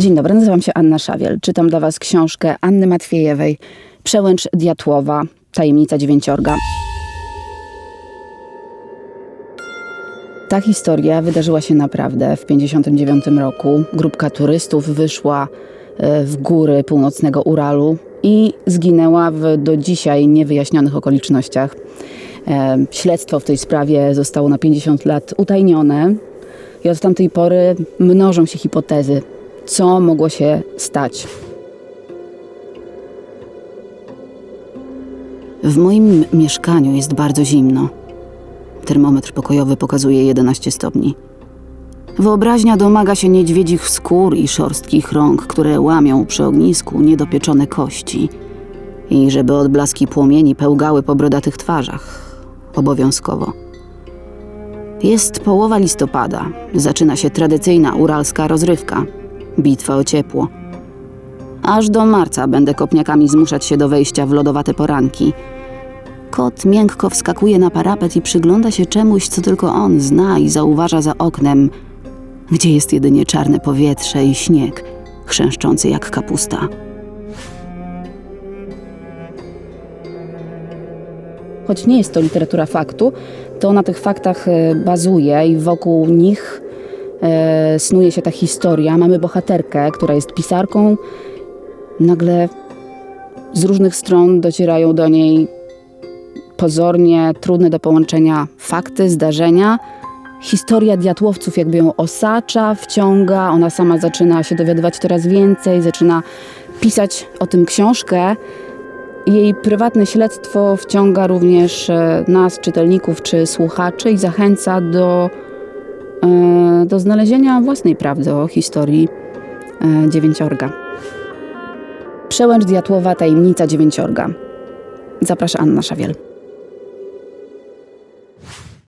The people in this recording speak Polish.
Dzień dobry, nazywam się Anna Szawiel. Czytam dla Was książkę Anny Matwiejewej Przełęcz Diatłowa, Tajemnica Dziewięciorga. Ta historia wydarzyła się naprawdę w 1959 roku. Grupka turystów wyszła e, w góry północnego Uralu i zginęła w do dzisiaj niewyjaśnionych okolicznościach. E, Śledztwo w tej sprawie zostało na 50 lat utajnione i od tamtej pory mnożą się hipotezy, co mogło się stać. W moim mieszkaniu jest bardzo zimno. Termometr pokojowy pokazuje 11 stopni. Wyobraźnia domaga się niedźwiedzich skór i szorstkich rąk, które łamią przy ognisku niedopieczone kości. I żeby odblaski płomieni pełgały po brodatych twarzach. Obowiązkowo. Jest połowa listopada. Zaczyna się tradycyjna uralska rozrywka. Bitwa o ciepło. Aż do marca będę kopniakami zmuszać się do wejścia w lodowate poranki. Kot miękko wskakuje na parapet i przygląda się czemuś, co tylko on zna i zauważa za oknem, gdzie jest jedynie czarne powietrze i śnieg, chrzęszczący jak kapusta. Choć nie jest to literatura faktu, to na tych faktach e, bazuje i wokół nich e, snuje się ta historia. Mamy bohaterkę, która jest pisarką. Nagle z różnych stron docierają do niej pozornie trudne do połączenia fakty, zdarzenia. Historia diatłowców jakby ją osacza, wciąga, ona sama zaczyna się dowiadywać coraz więcej, zaczyna pisać o tym książkę. Jej prywatne śledztwo wciąga również e, nas, czytelników czy słuchaczy, i zachęca do, do znalezienia własnej prawdy o historii e, dziewięciorga. Przełęcz Diatłowa, tajemnica dziewięciorga. Zaprasza Anna Szawiel.